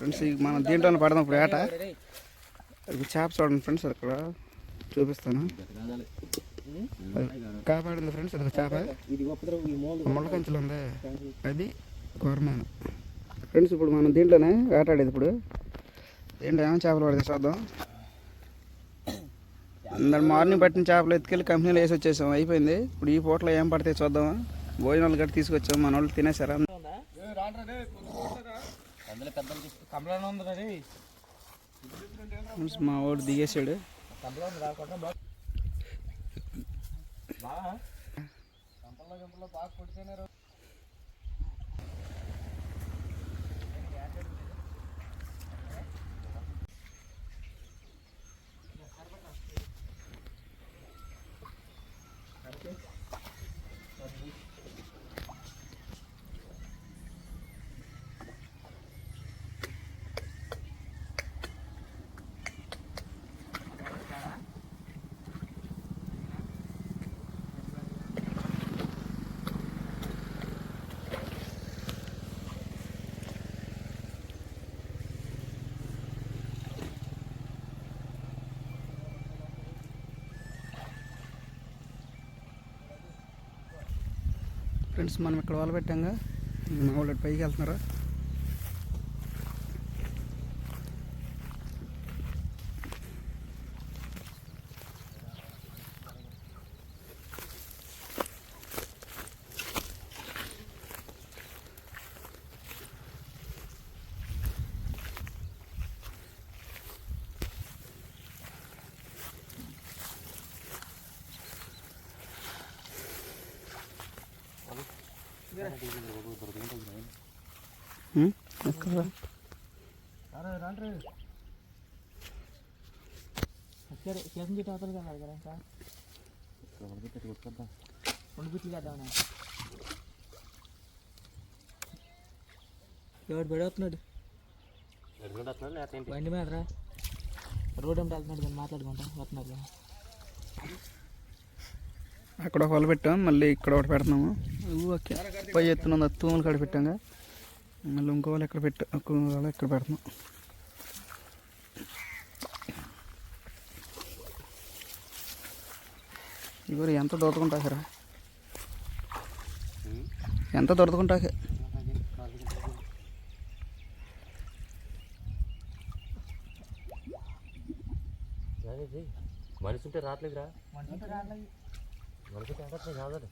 Friends ఇక మనం దీంట్లో పడదాం ఇప్పుడు ఏట. చేప చూడండి ఫ్రెండ్స్ ఇక్కడ చూపిస్తాను. కాపాడింది ఫ్రెండ్స్ ఇది చేప. ఇది ఉంది. అది కూరమేను ఫ్రెండ్స్ ఇప్పుడు మనం దీంట్లోనే వేటాడేది ఇప్పుడు. దీంట్లో ఏమైనా చేపలు పడితే చూద్దాం. అందరు మార్నింగ్ పట్టిన చేపలు ఎత్తుకెళ్ళి కంపెనీలో వేసి వచ్చేసాం. అయిపోయింది. ఇప్పుడు ఈ పూటలో ఏం పడితే చూద్దాం. భోజనాలు గట్టి తీసుకొచ్చాం. మన వాళ్ళు తినేసారా అందులో పెద్ద కంప్లైంట్ ఉందా మా వాడు దిగేసాడు కంప్లైంట్ రాకుండా బాగా గంపల్లో బాగా కొడితేనే ఫ్రెండ్స్ మనం ఇక్కడ వాళ్ళు పెట్టాంగా. మా వాళ్ళు ఇటు పైకి వెళ్తున్నారా? ఉం? ఎక్కడ అరే రండి సరే కేసం చెట్టు అవుతుంది కదా అడగరా ఇంకా రెండు బిట్లు చేద్దామన్నా ఎవడు పెడవుతున్నాడు బండి మీద రా రోడ్ అంటే వెళ్తున్నాడు కానీ మాట్లాడుకుంటా వస్తున్నారు కదా. అక్కడ ఒక వల పెట్టాం మళ్ళీ ఇక్కడ ఒకటి పెడుతున్నాము ఓకే పై ఎత్తున తూములు కాడ పెట్టాంగా. మళ్ళీ ఇంకో వాళ్ళు ఎక్కడ పెట్ట ఇంకో వాళ్ళు ఎక్కడ పెడుతున్నాం ఇవరు ఎంత దొరదుకుంటాకరా ఎంత దొరదుకుంటాకే మనిషి ఉంటే రావట్లేదురా. మనిషి రావట్లేదు. మనిషి ఉంటే రావట్లేదు. కాదు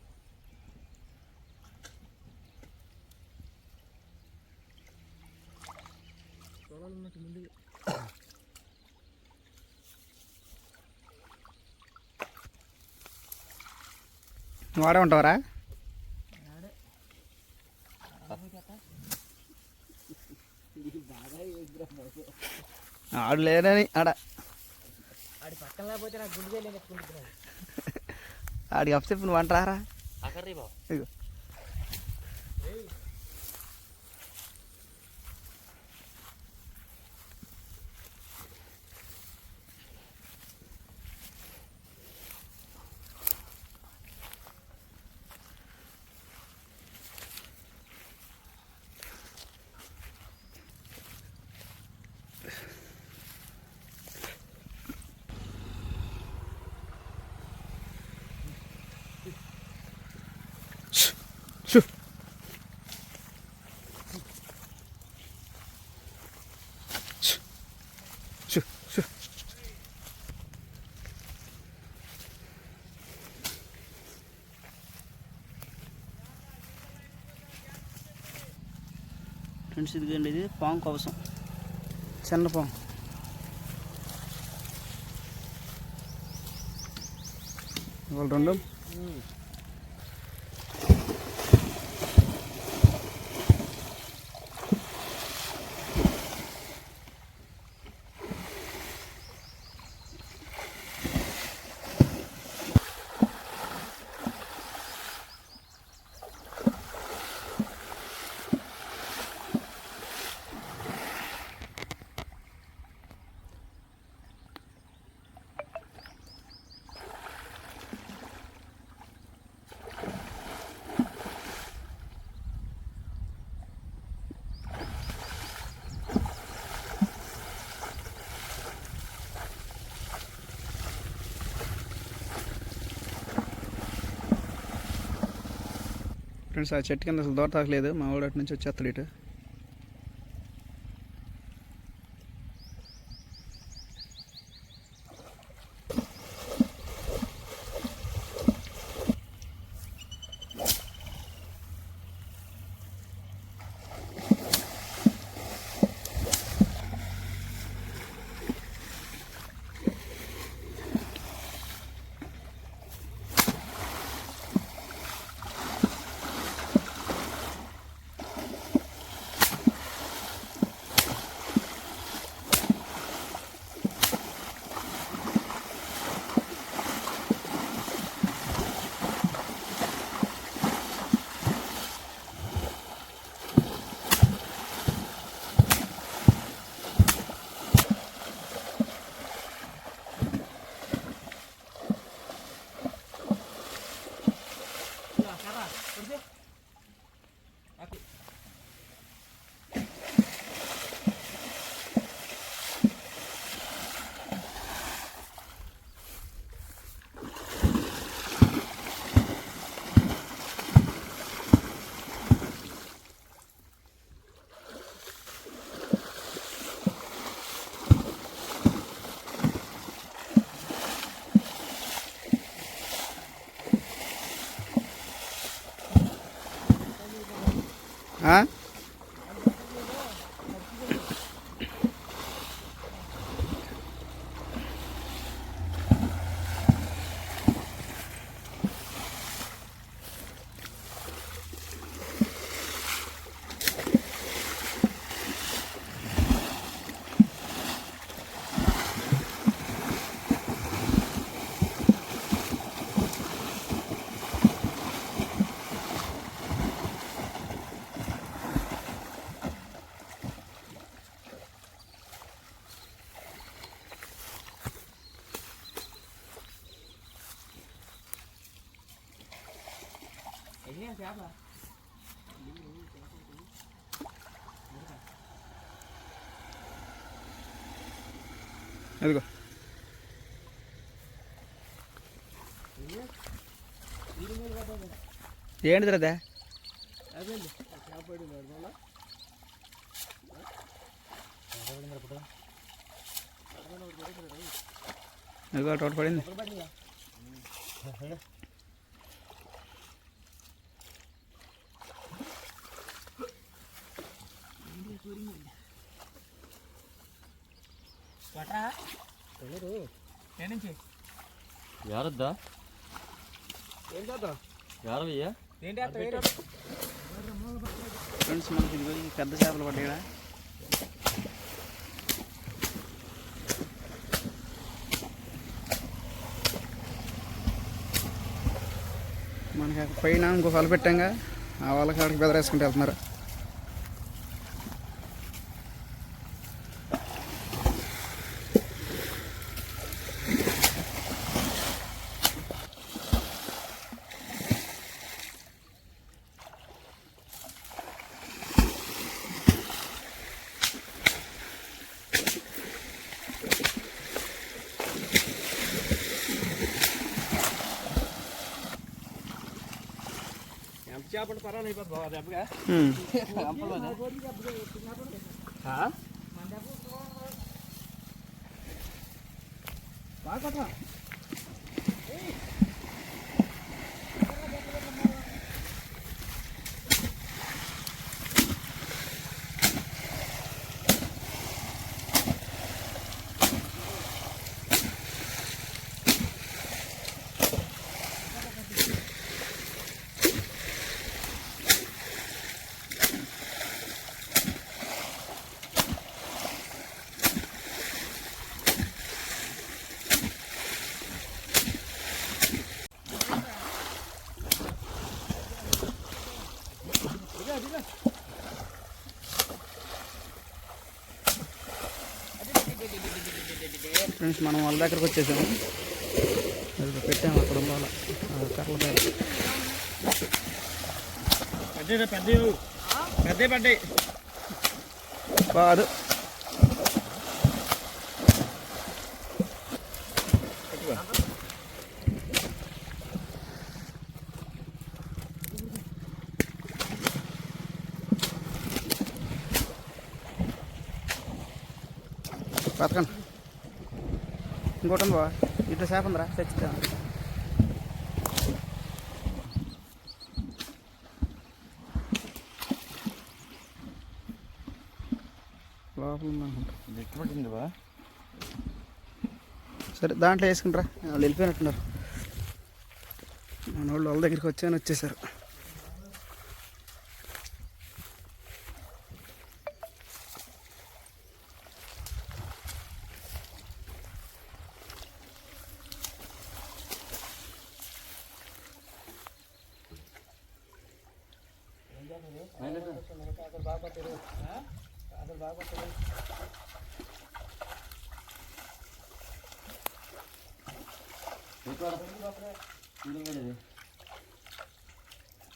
చూడాలన్నట్టు ముందు వాడే ఉంటావరా? ఆడు లేడని ఆడ. ఆడి పక్కన లేకపోతే నాకు గుండె ఎత్తుకుంటున్నాడు ఆడికి అప్పచెప్పి నువ్వు అంటారా? ఇగో ఫ్రెండ్స్ ఇదిగోండి ఇది పాము కవసం చిన్న పాము ఇవాళ రెండు ఫ్రెండ్స్ ఆ చెట్టు కింద అసలు దూర తాకలేదు. మా వాడు అటు నుంచి వచ్చేస్తాడు ఇటు. అదిగో ఏంటిది అదే అదిగో తోట పడింది పట్రా ఏ నుంచి వద్దా ఫ్రెండ్స్ మనకి ఇదిగో పెద్ద చేపలు పడ్డా మనకి పైన ఇంకో వల పెట్టాంగా. ఆ వాళ్ళకి అక్కడికి బెదరేసుకుంటూ వెళ్తున్నారు. হা কথা ఫ్రెండ్స్ మనం వాళ్ళ దగ్గరకు వచ్చేసాము. అది పెట్టాము అక్కడ వాళ్ళ కర్రల దగ్గర పెద్ద పెద్ద పెద్ద పడ్డాయి కాదు ఇంకోటి ఉంది బావ ఇట్లా చేప ఉందిరా. చచ్చితే లోపల ఉందనుకుంటా బా సరే దాంట్లో వేసుకుంటారా? వాళ్ళు వెళ్ళిపోయినట్టున్నారు. మన వాళ్ళు వాళ్ళ దగ్గరికి వచ్చాయని వచ్చేసారు.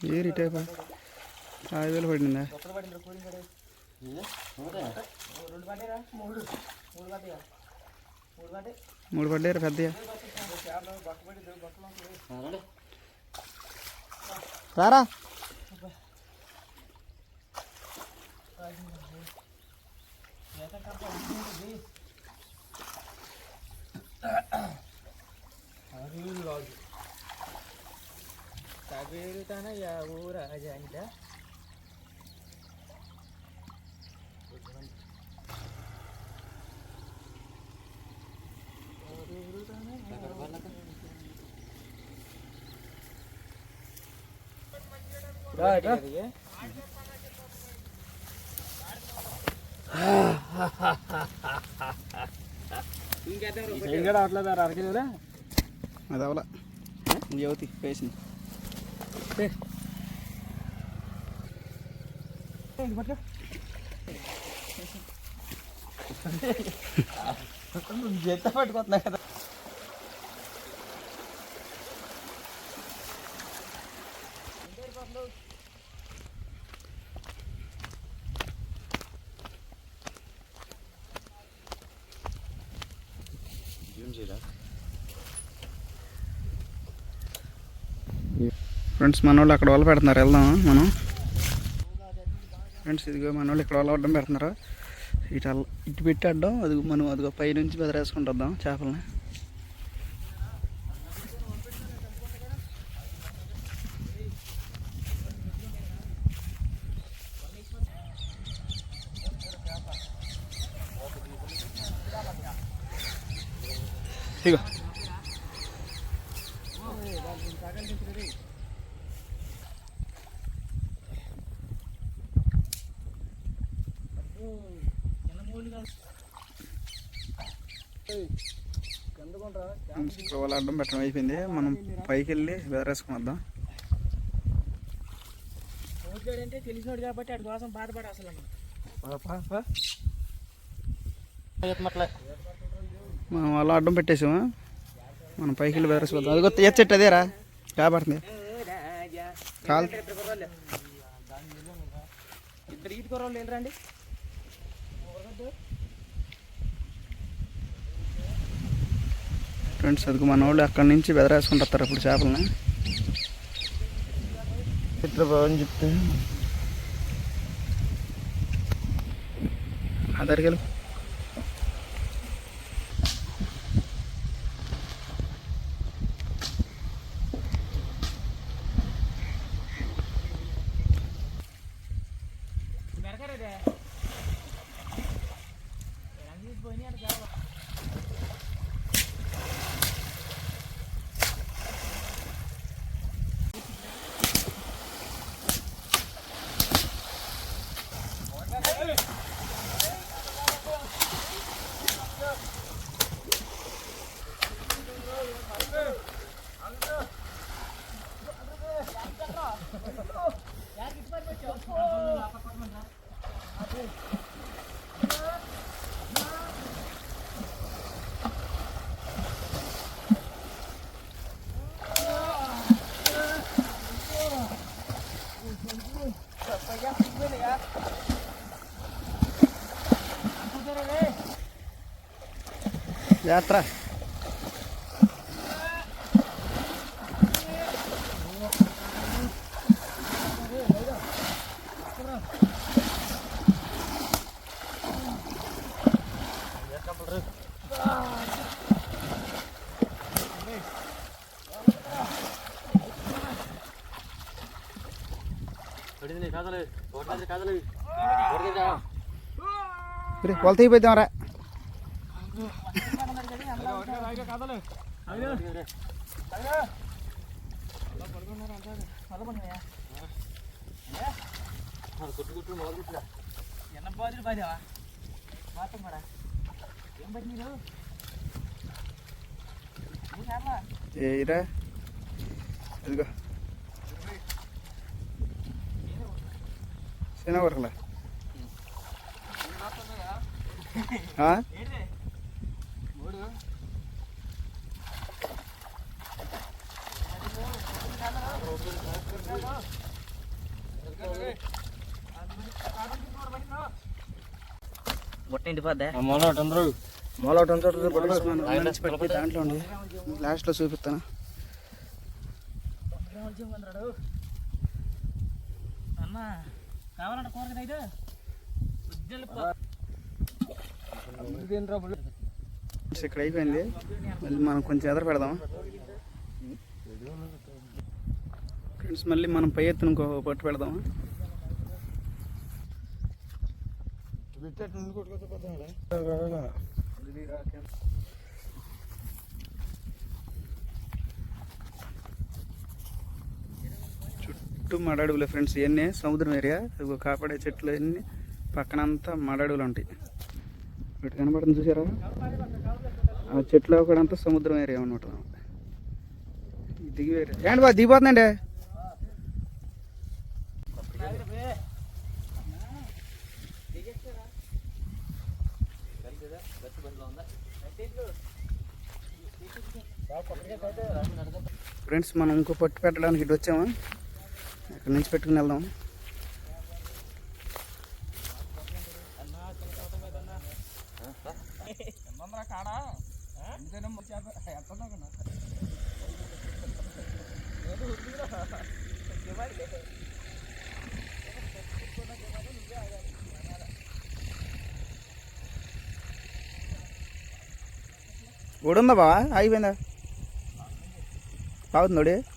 ఏ రిటైపా ఐదు వేలు పడిందా? మూడు మూడు. పడ్డాయా? మూడు పడ్డాయి. మూడు పడ్డారు పెద్దయ్య? రారా? తగేరు తన యా ఊరాజా అంట ఇంకా అట్లా అరకిలోరా అది అవలా. యువతి వేసింది జెత్త పట్టుకోతున్నా కదా. ఫ్రెండ్స్ మన వాళ్ళు అక్కడ వాళ్ళు పెడుతున్నారు. వెళ్దాం మనం? ఫ్రెండ్స్ ఇదిగో మన వాళ్ళు ఇక్కడ వాళ్ళు అడ్డం పెడుతున్నారు. ఇటు ఇటు పెట్టి అడ్డం అది మనం అదిగో పై నుంచి బెదరేసుకుంటుద్దాం చేపలని. ఇగో ఫ్రెండ్స్ అడ్డం పెట్టడం అయిపోయింది. మనం పైకి వెళ్ళి బెదరేసుకుని వద్దాం. అంటే తెలిసినోడు కాబట్టి అటు కోసం బాధపడ అసలు మనం వాళ్ళు అడ్డం పెట్టేసాము? మనం పైకి వెళ్ళి బెదరేసుకుందాం అదిగో ఎచ్చ చెట్టు అదేరా. కాబడుతుంది కాల్ ఇద్దరు ఈత కూరలు వెళ్ళరండి ఫ్రెండ్స్ అదిగో మన వాళ్ళు అక్కడి నుంచి బెదరేసుకుంటారు ఇప్పుడు చేపలని. చిత్రబాబు చెప్తే. అదరికెళ్ళు Já atrás. రే కొలత అయిపోతాం రా ఎన్న బాధలు బాధావా మాత్రం కూడా ఏం పని మీరు ఏరా ఇదిగో శనగొరకలా దాంట్లో ఉండి. లాస్ట్లో చూపిస్తాను? అన్న కావాలంట కూరగాయ ఇక్కడ అయిపోయింది. మళ్ళీ మనం కొంచెం ఎదర పెడదాం ఫ్రెండ్స్ మళ్ళీ మనం పై ఎత్తున ఇంకో పట్టు పెడదాం చుట్టూ మడడుగులు ఫ్రెండ్స్ ఇవన్నీ సముద్రం ఏరియా. కాపాడే చెట్లు అన్నీ. పక్కనంతా మడడుగులు ఉంటాయి. వీటి కనబడుతుంది చూసారా? ఆ చెట్లు ఒకడంతా సముద్రం ఏరియా అనమాట దిగి ఏంటి బా దిగిపోతుందండి? ఫ్రెండ్స్ మనం ఇంకో పట్టు పెట్టడానికి ఇటు వచ్చాము? ఇక్కడ నుంచి పెట్టుకుని వెళ్దాం ఓడుందా బావా అయిపోయిందా బాగుంది చిన్న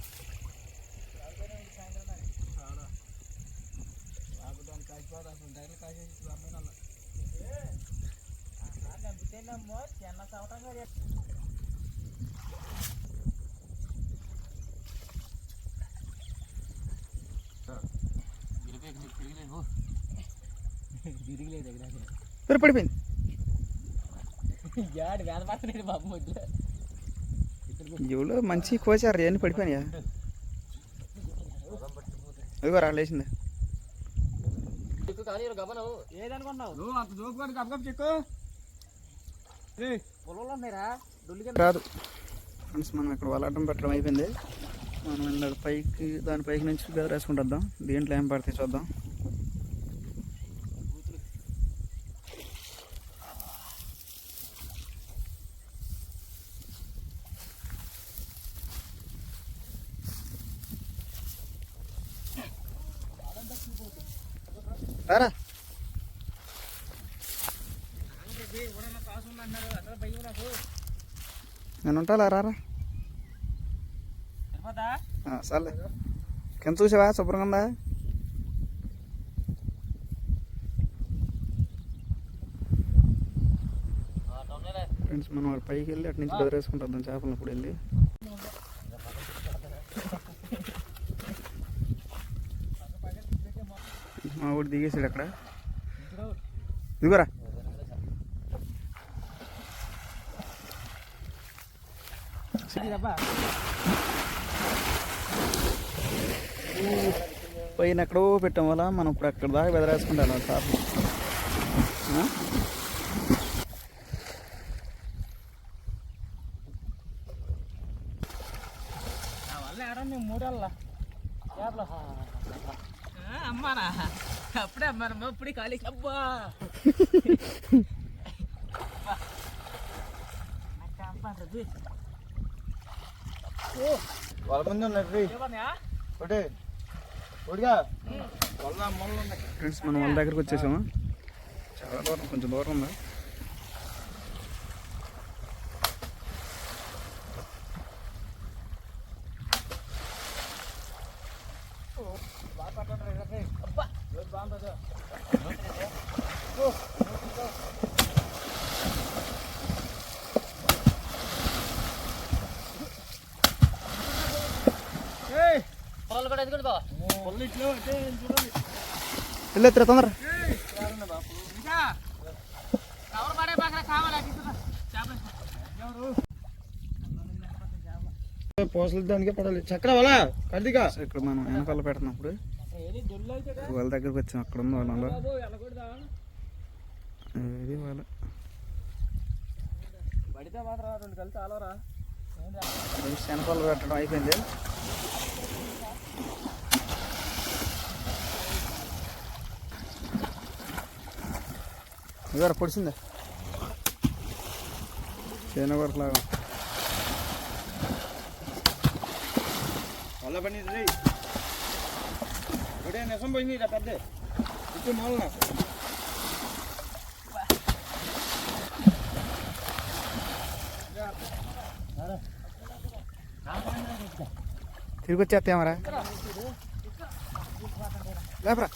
పడిపోయింది. ఇవులో మంచి కోచారు అన్నీ పడిపోయినాయా? అదిగో రా లేచింది. రాదు. ఫ్రెండ్స్ మనం ఇక్కడ వలాటం పెట్టడం అయిపోయింది. మనం పైకి దాని పైకి నుంచి వద్దాం దీంట్లో ఏం పడతాయి చూద్దాం రారా కాసు ఉందన్నారు అసలు భయం నాకు ఉంటా రారా? సర్లే. కింద చూసావా? శుభ్రంగా ఉందా? ఫ్రెండ్స్ మనం పైకి వెళ్ళి అటు నుంచి బెదరేసుకుంటాం చేపలను ఇప్పుడు వెళ్ళి. మా ఊడు దిగేసాడు అక్కడ. దిగురా పైన ఎక్కడో పెట్టాం వల్ల మనం ఇప్పుడు అక్కడ దాకా బెదరేసుకుంటాం ఆ చేపలు ఆ? నా వల్ల ఆడ మేము మూడల్లా చేపలు అమ్మానా అప్పుడే అమ్మానమ్మా ఇప్పుడు ఖాళీ అబ్బా నాకు అమ్మానది వాళ్ళ ముందు ఉన్నది ఏమన్నా ఒకటి ఒకటిగా వాళ్ళ మొన్న ఉన్నాయి ఫ్రెండ్స్ మనం వాళ్ళ దగ్గరికి వచ్చేసాము? చాలా దూరం కొంచెం దూరం ఉందా అబ్బా బాగుంటుందో పొలాలు కూడా ఎదుగుడు బావ పొల్లు ఇట్లో అంటే చూడండి వెళ్ళి తొందర పోసలు దానికే పడాలి. చక్ర కడిదిగా సో ఇక్కడ మనం వెనకాల పెడుతున్నప్పుడు వాళ్ళ దగ్గరకు వచ్చాం అక్కడ ఉంది వాళ్ళలో ఇది వాళ్ళ? పడితే మాత్రం రెండు కలిసి ఆలోరా వెనకాల పెట్టడం అయిపోయింది. ఇవార పొడిచిందా చైనా కొరకలాగా వల్ల పని ఒకటే నిజం పోయింది ఇలా పెద్ద. ఇటు మూలన? తిరిగి వచ్చేస్తామరా లేపరా.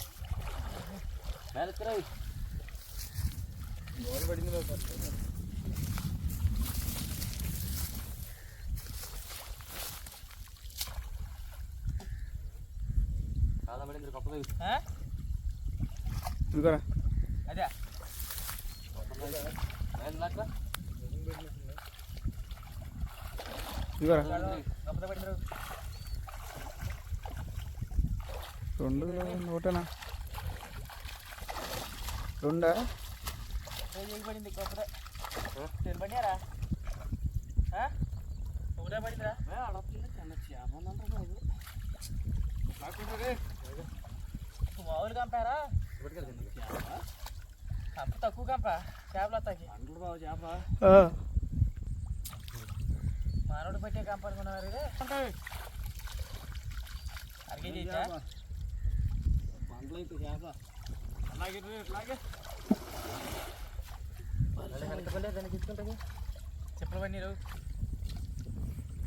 ఇదిగోరా. అదే. ఇదిగోరా. రెండు ఒకటేనా రెండా? రోజు పడింది గొప్పదే నేను పడినారా ఒకటే పడిందిరా? అడవుతుంది చిన్న చేప మామూలు కంపారా? కంప తక్కువ కంప. చేపలు వస్తాయి. అంటారు బాబు చేప మానవుడు పెట్టే కంప అనుకున్నారు ఇది అరిగే చేసా పంటలు అయితే చేప. అలాగే ఇట్లాగే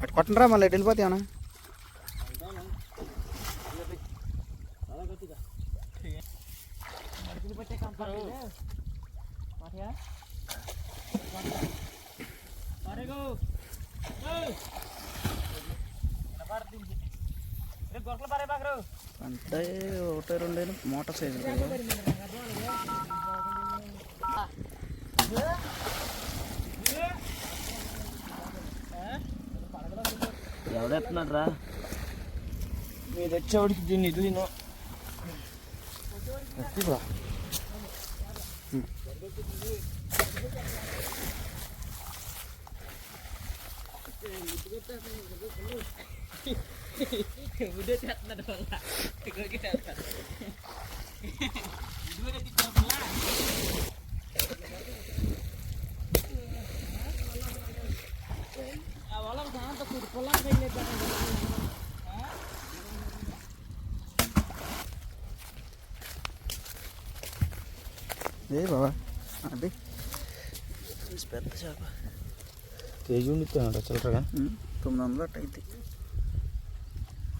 అటు కొట్టండిరా మళ్ళీ గొర్రెలు పారే బాగరు అంటే ఒకటే రెండేను మోటార్ సైజు కదా ఎవడెత్తున్నాడు రా మీరు వచ్చేవాడికి దీన్ని ఇది తిను ఎత్తిరా. ఉదే చేస్తున్నాడు వల్ల ఇక్కడికి చేస్తాడు ఆ వల్ల సాంత కూడి పొలానికి వెళ్ళేది ఏ బాబా? అది పెద్ద చేప. కేజీ ఉండిపోయాడు చిల్లరగా? తొమ్మిది వందలు అట్ట అయితే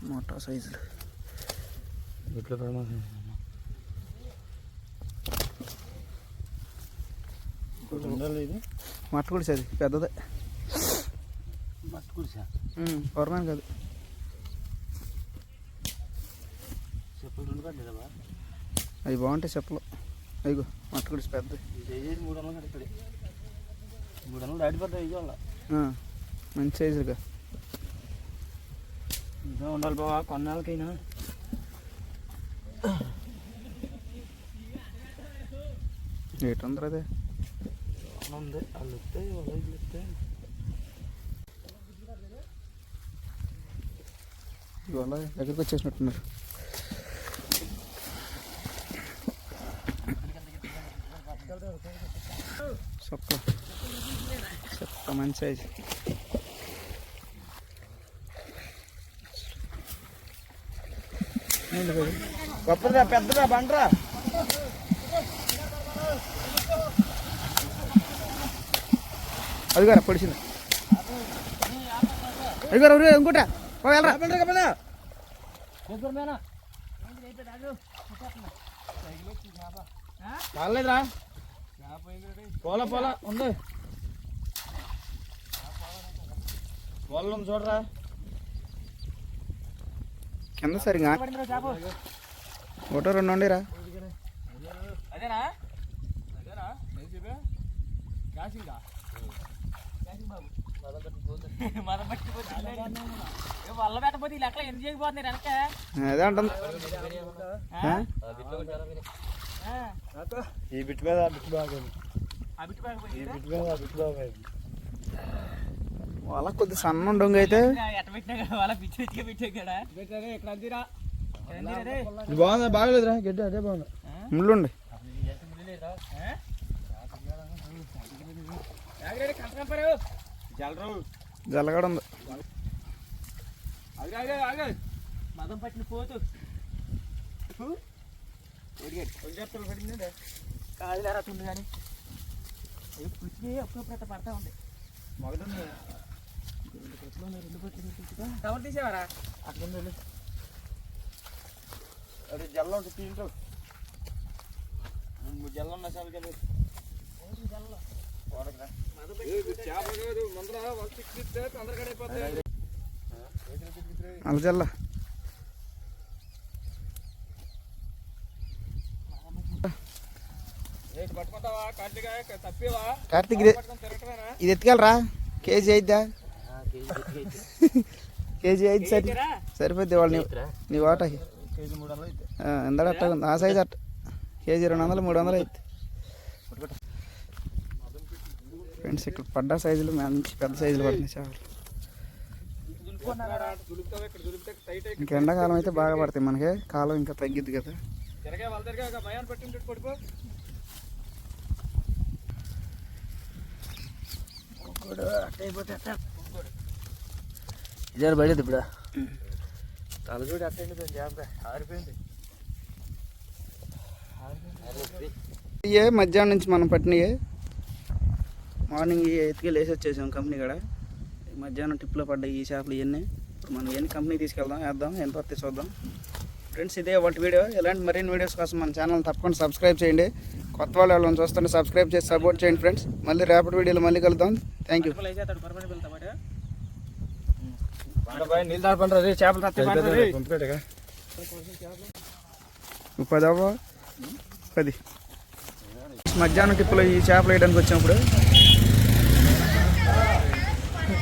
మోటార్ సైజులు. ఇట్లా పడమా ఉండాలి ఇది? మట్ట కూడా అది పెద్దదే. పర్మాన్ కాదు. చెప్పులు రెండు పడ్డా అవి బాగుంటాయి చెప్పలు. అయ్యో మట్ట కూడా పెద్దది ఇది మూడు వందలు కడతాడు మూడు వందలు దాటిపోతాయి ఇది వల్ల మంచి సైజులుగా. ఇంకా ఉండాలి బావా కొన్నాళ్ళకైనా. అదే ఉంది. వాళ్ళు వస్తే వాళ్ళు వస్తే ఇవాళ దగ్గరికి వచ్చేసినట్టున్నారు. సొక్క సొక్క మంచి సైజు గొప్పదా పెద్దదా బండరా. అదిగారా పొడిచింది. అదిగారా ఊరే ఇంకోట? కాలేదురా పోలా పోలా ఉంది పోల ఉంది చూడరా. కింద సరిగా. ఒకటో రెండు ఉండిరా అదేనా అదేనా నేను చెప్పా క్యాషింగా క్యాషింగ్ బాబు మదం పట్టిపోతే వల్ల పెట్టపోతే వీళ్ళు ఎక్కడ ఎందుకు చేయకపోతున్నారు వెనక అదే అంటుంది. ఆ? ఈ బిట్ మీద బిట్ బాగా ఆ బిట్టు బ్యాగ్ ఈ బిట్ మీద ఆ బిట్ బాగా వాళ్ళ కొద్ది సన్న ఉండొంగ అయితే. బాగుందా? బాగలేదురా. గడ్డి అదే బాగుంది. ముళ్ళుండి జలరావు జల్లగడ ఉంది మదం పట్టిన పోతు. కాదులేరా తుండు కానీ. పుచ్చి అప్పుడప్పుడు అట్ట పడతా ఉంది. కవర్ తీసేవారా? అట్లా అదే జల్ల ఉంటుంది తీంటో జల్ల ఉన్న చాలు కదా. అలజల్ల. కార్తీక్ ఇది ఇది ఎత్తుకెళ్ళరా? కేజీ అయిద్దా? కేజీ అయితే సరి సరిపోద్ది వాళ్ళు నీ నీ ఎంత అట్ట ఆ సైజ్ అట్ట. కేజీ రెండు వందలు మూడు వందలు అయితే ఫ్రెండ్స్ ఇక్కడ పడ్డ సైజులు మంచి పెద్ద సైజులు పడుతున్నాయి చేపలు. ఇంక ఎండాకాలం అయితే బాగా పడతాయి మనకి కాలం ఇంకా తగ్గిద్ది కదా. ఇదే బయట ఇప్పుడు. తల చూడు అట్టండి ఆరిపోయింది. ఇవే మధ్యాహ్నం నుంచి మనం పట్టినయే. మార్నింగ్ ఎత్తికి వేసి వచ్చేసాం కంపెనీ కాడ. మధ్యాహ్నం టిప్లో పడ్డ ఈ చేపలు ఇవన్నీ ఇప్పుడు మనం ఎన్ని కంపెనీ తీసుకెళ్దాం వేద్దాం ఎంత వస్తే చూద్దాం. ఫ్రెండ్స్ ఇదే ఒకటి వీడియో ఇలాంటి మరిన్ని వీడియోస్ కోసం మన ఛానల్ తప్పకుండా సబ్స్క్రైబ్ చేయండి. కొత్త వాళ్ళు ఎవరైనా చూస్తుంటే సబ్స్క్రైబ్ చేసి సపోర్ట్ చేయండి ఫ్రెండ్స్ మళ్ళీ రేపటి వీడియోలో మళ్ళీ కలుద్దాం. థ్యాంక్ యూ వేసేస్తాడు చేపలు పది. అవ్వ పది మధ్యాహ్నం టిప్పులో ఈ చేపలు వేయడానికి వచ్చినప్పుడు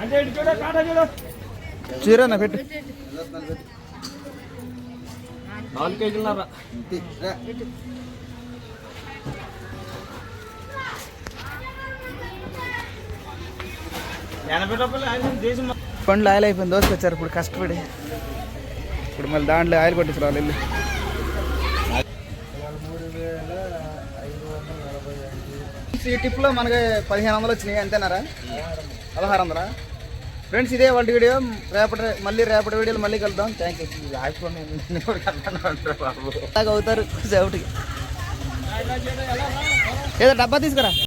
అంటే ఇటు చూడ కాటా చూడు చీరన్న పెట్టు నాలుగు కేజీలున్నారా ఎనభై రూపాయలు ఆయన దేశం పండ్లు ఆయిల్ అయిపోయింది దోసుకొచ్చారు ఇప్పుడు కష్టపడి ఇప్పుడు మళ్ళీ దాంట్లో ఆయిల్ కొట్టించారు వాళ్ళు వెళ్ళి ఈ టిప్లో మనకి పదిహేను వందలు వచ్చినాయి అంతేనారా? పదహారు వందలా ఫ్రెండ్స్ ఇదే వాళ్ళ వీడియో. రేపటి మళ్ళీ రేపటి వీడియోలు మళ్ళీ కలుద్దాం. థ్యాంక్ యూ అవుతారు సేపటికి. ఏదో డబ్బా తీసుకురా.